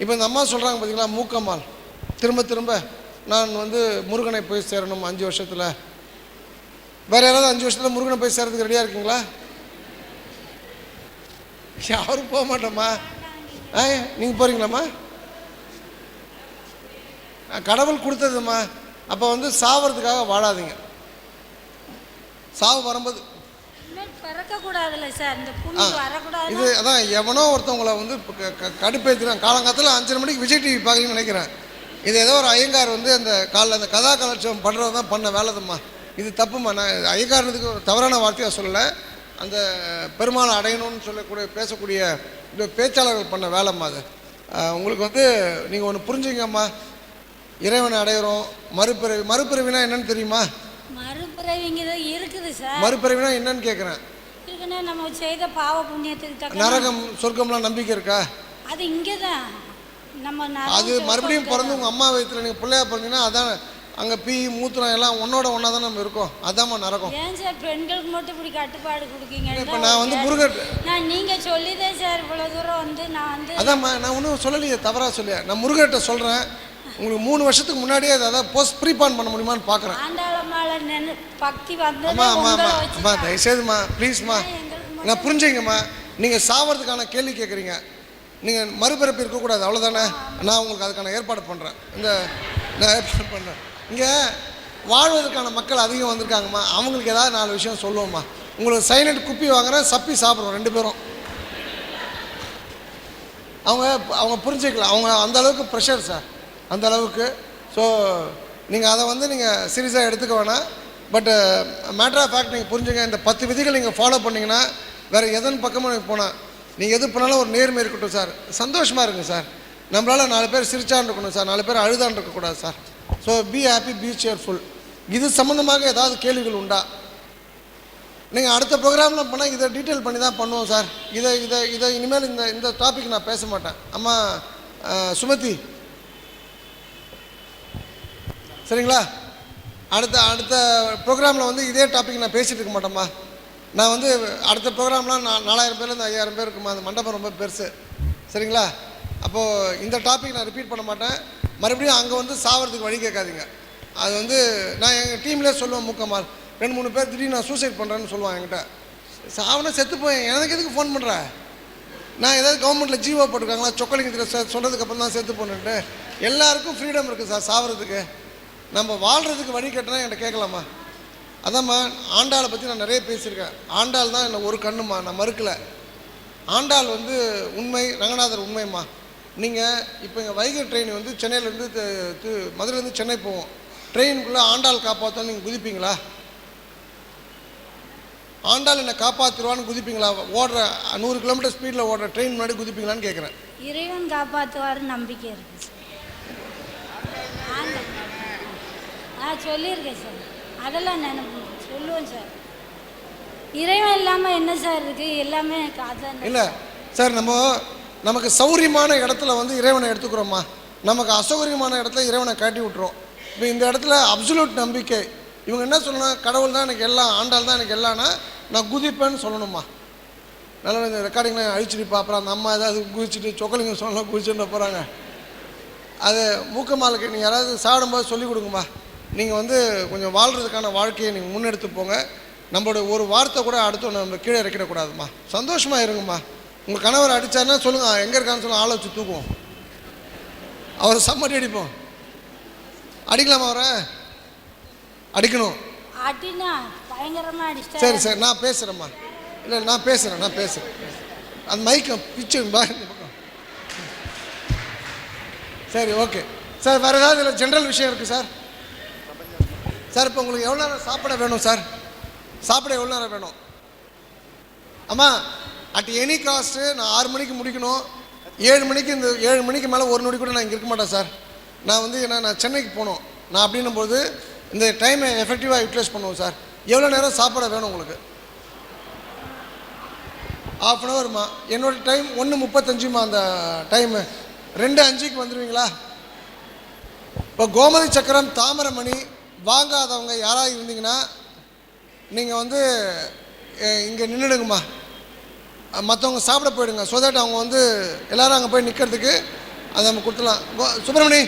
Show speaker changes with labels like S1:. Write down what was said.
S1: இப்போ இந்த அம்மா சொல்கிறாங்க பார்த்தீங்களா மூக்கம்மாள் திரும்ப திரும்ப நான் வந்து முருகனை போய் சேரணும் அஞ்சு வருஷத்தில். வேறு யாராவது அஞ்சு வருஷத்தில் முருகனை போய் சேரதுக்கு ரெடியாக இருக்கீங்களா? யாரும் போக மாட்டோம்மா. ஆ நீங்கள் போகிறீங்களாம்மா கடவுள் கொடுத்ததும்மா. அப்போ வந்து சாவறதுக்காக வாழாதீங்க. சாவு வரும்போது
S2: பிறக்கக்கூடாதுல்ல சார்? இந்த புண்ணு
S1: இது அதான் எவனோ ஒருத்தவங்கள வந்து இப்ப க- க- கடுப்பேத்துறான் காலங்காலத்தில் அஞ்சரை மணிக்கு விஜய் டிவி பார்க்குறீங்கன்னு நினைக்கிறேன். இது ஏதோ ஒரு ஐயங்கார் வந்து அந்த காலைல அந்த கதா கலாட்சம் பண்ணுறது தான் பண்ண வேலைதும்மா. இது தப்புமா நான் ஐயங்காரனுக்கு தவறான வார்த்தையை சொல்லலை. அந்த பெருமாளை அடையணும்னு சொல்லக்கூடிய பேசக்கூடிய இந்த பேச்சாளர்கள் பண்ண வேலைம்மா அது. உங்களுக்கு வந்து நீங்கள் ஒன்று புரிஞ்சுங்கம்மா இறைவனை அடையிறோம். மறுபிறவி மறுபிறவினா என்னன்னு தெரியுமா?
S2: மறுபிறவிங்கிறது இருக்குது சார்.
S1: மறுபிறவினா என்னன்னு கேட்குறேன்
S2: இருக்குன்னா நம்ம செய்த பாவ புண்ணியத்துக்கு தக்க
S1: நரகம் சொர்க்கம்லாம் நம்பிக்கை இருக்கா?
S2: அது இங்கே தான் நம்ம
S1: அது மறுபடியும். பிறந்து உங்கள் அம்மா வயிற்றுல நீங்கள் பிள்ளையா பிறந்தீங்கன்னா அதான் அங்கே பீ மூத்திரம் எல்லாம் உன்னோட ஒன்றா தான் நம்ம இருக்கோம். அதாம்மா நரகம்.
S2: ஏன் சார் பெண்களுக்கு மட்டும் இப்படி கட்டுப்பாடு கொடுக்கீங்க
S1: இப்போ நான் வந்து முருகர்
S2: நான் நீங்க சொல்லிதான் சார் இவ்வளவு தூரம் வந்து நான் வந்து
S1: அதாம்மா நான் ஒன்றும் சொல்லலையே தவறாக சொல்லியா? நான் முருகர்கிட்ட சொல்கிறேன் உங்களுக்கு மூணு வருஷத்துக்கு முன்னாடியே அதை அதாவது போஸ்ட் ப்ரீபான் பண்ண முடியுமான்னு பார்க்குறேன்.
S2: பக்தி வந்தது
S1: அம்மா அம்மா அம்மா அம்மா தயவுசெய்தும்மா ப்ளீஸ்மா நான் புரிஞ்சுங்கம்மா நீங்கள் சாவறதுக்கான கேள்வி கேட்குறீங்க நீங்கள் மறுபிறப்பு இருக்கக்கூடாது அவ்வளோதானே நான் உங்களுக்கு அதுக்கான ஏற்பாடு பண்ணுறேன் இந்த நான் ஏற்பாடு பண்ணுறேன் இங்கே வாழ்வதற்கான மக்கள் அதிகம் வந்திருக்காங்கம்மா. அவங்களுக்கு ஏதாவது நாலு விஷயம் சொல்லுவோம்மா. உங்களுக்கு சைனட் குப்பி வாங்குறேன் சப்பி சாப்பிட்றோம் ரெண்டு பேரும். அவங்க அவங்க புரிஞ்சுக்கலாம் அவங்க அந்த அளவுக்கு ப்ரெஷர் சார் அந்த அளவுக்கு. ஸோ நீங்கள் அதை வந்து நீங்கள் சீரியஸாக எடுத்துக்க வேணாம். பட்டு மேட்ரு ஆஃப் ஃபேக்ட் நீங்கள் புரிஞ்சுங்க இந்த பத்து விதிகள் நீங்கள் ஃபாலோ பண்ணிங்கன்னா வேறு எதன் பக்கமும் நீங்கள் போனால் நீங்கள் எது பண்ணாலும் ஒரு நேர்மை இருக்கட்டும் சார் சந்தோஷமாக இருங்க சார் நம்மளால் நாலு பேர் சிரிச்சான் இருக்கணும் சார் நாலு பேர் அழுதான் இருக்கக்கூடாது sir so be happy be cheerful இது சம்மந்தமாக ஏதாவது கேள்விகள் உண்டா? நீங்கள் அடுத்த ப்ரோக்ராமில் பண்ணால் இதை டீட்டெயில் பண்ணி தான் பண்ணுவோம் சார் இதை இதை இதை இனிமேல் இந்த இந்த டாபிக் நான் பேச மாட்டேன். அம்மா சுமதி சரிங்களா? அடுத்த அடுத்த ப்ரோக்ராமில் வந்து இதே டாபிக் நான் பேசிகிட்டு இருக்க மாட்டேம்மா. நான் வந்து அடுத்த ப்ரோக்ராம்லாம் நான் நாலாயிரம் பேர்லேருந்து ஐயாயிரம் பேர் இருக்குமா அந்த மண்டபம் ரொம்ப பெருசு. சரிங்களா? அப்போது இந்த டாபிக் நான் ரிப்பீட் பண்ண மாட்டேன். மறுபடியும் அங்கே வந்து சாவறதுக்கு வழி கேட்காதீங்க. அது வந்து நான் எங்கள் டீம்லேயே சொல்லுவேன் மூக்கம்மாள். ரெண்டு மூணு பேர் திடீர்னு நான் சூசைட் பண்ணுறேன்னு சொல்லுவான் என்கிட்ட. சாவனா செத்து போய் எனக்கு எதுக்கு ஃபோன் பண்ணுற நான் ஏதாவது கவர்மெண்ட்டில் ஜீவோ போட்டிருக்காங்களா? சொக்கலிங்கத்தில் சொல்கிறதுக்கு அப்புறம் தான் செத்து போனேன்ட்டு. எல்லாருக்கும் ஃப்ரீடம் இருக்குது சார் சாவறதுக்கு. நம்ம வாழ்கிறதுக்கு வழி கட்டினா என்கிட்ட கேட்கலாமா? அதாம்மா ஆண்டாளை பற்றி நான் நிறைய பேசியிருக்கேன். ஆண்டாள் தான் என்ன ஒரு கண்ணுமா நான் மறுக்கலை. ஆண்டாள் வந்து உண்மை ரங்கநாதர் உண்மைம்மா. நீங்கள் இப்போ எங்கள் வைகை ட்ரெயின் வந்து சென்னையிலேருந்து மதுரையிலேருந்து சென்னை போவோம். ட்ரெயினுக்குள்ளே ஆண்டாள் காப்பாற்றோன்னு நீங்கள் குதிப்பீங்களா? ஆண்டாள் என்னை காப்பாற்றிடுவான்னு குதிப்பீங்களா? ஓடுற நூறு கிலோமீட்டர் ஸ்பீடில் ஓடுற ட்ரெயின் முன்னாடி குதிப்பீங்களான்னு கேட்குறேன்.
S2: இறைவன் காப்பாற்றுவார் நம்பிக்கை இருக்குது சார் ஆண்டவன். ஆ சொல்லியிருக்கேன் சார். அதெல்லாம் நினைப்பு சொல்லுவேன் சார். இறைவன் இல்லாமல் என்ன சார் இருக்கு? எல்லாமே அதான்
S1: இல்லை சார் நம்ம நமக்கு சௌரியமான இடத்துல வந்து இறைவனை எடுத்துக்கிறோம்மா நமக்கு அசௌகரியமான இடத்துல இறைவனை காட்டி விட்டுரும் இப்போ இந்த இடத்துல அப்சுலூட் நம்பிக்கை. இவங்க என்ன சொல்லணும்? கடவுள் தான் எனக்கு எல்லாம் ஆண்டாள் தான் எனக்கு எல்லாம்னா நான் குதிப்பேன்னு சொல்லணுமா? நல்லா இந்த ரெக்கார்டிங்லாம் அழிச்சிட்டு அப்புறம் அந்த அம்மா ஏதாவது குதிச்சுட்டு சொக்கலிங்க சொல்லலாம் குதிச்சுட்டு போகிறாங்க அது மூக்கமாலுக்கு நீங்கள் யாராவது சாடும்போது சொல்லிக் கொடுங்கம்மா. நீங்கள் வந்து கொஞ்சம் வாழ்கிறதுக்கான வாழ்க்கையை நீங்கள் முன்னெடுத்து போங்க. நம்மளோட ஒரு வார்த்தை கூட அடுத்து நம்ம கீழே இறக்கிடக்கூடாதும்மா. சந்தோஷமாக இருங்கம்மா. உங்கள் கணவர் அடித்தாருன்னா சொல்லுங்கள் எங்கே இருக்கான்னு சொல்லுங்க ஆளை வச்சு தூக்குவோம். அவரை சம்மடி அடிப்போம். அடிக்கலாமா அவரை? அடிக்கணும். சரி சரி நான் பேசுகிறேம்மா இல்லை நான் பேசுகிறேன் நான் பேசுகிறேன் அந்த மைக்கை பிச்சு சரி ஓகே. சார் வேறு ஏதாவது இதில் ஜென்ரல் விஷயம் இருக்குது சார்? சார் இப்போ உங்களுக்கு எவ்வளோ நேரம் சாப்பிட வேணும் சார்? சாப்பிட எவ்வளோ நேரம் வேணும்? அம்மா அட் எனி காஸ்ட்டு நான் ஆறு மணிக்கு முடிக்கணும். ஏழு மணிக்கு இந்த ஏழு மணிக்கு மேலே ஒரு நொடி கூட நான் இங்கே இருக்க மாட்டேன் சார். நான் வந்து என்ன நான் சென்னைக்கு போகணும். நான் அப்படின்னும்போது இந்த டைமை எஃபெக்டிவாக யூட்டிலைஸ் பண்ணுவோம் சார். எவ்வளோ நேரம் சாப்பிட வேணும் உங்களுக்கு? ஆஃப் அன் ஹவர்மா என்னோட டைம் ஒன்று முப்பத்தஞ்சுமா அந்த டைமு ரெண்டு அஞ்சுக்கு வந்துடுவீங்களா இப்போ கோமதி சக்கரம் தாமரமணி வாங்காதவங்க யாராக இருந்தீங்கன்னா நீங்கள் வந்து இங்கே நின்றுடுங்கம்மா மற்றவங்க சாப்பிட போயிடுங்க. ஸோ தட் அவங்க வந்து எல்லோரும் அங்கே போய் நிற்கிறதுக்கு அதை நம்ம கொடுத்துடலாம். சுப்பிரமணி!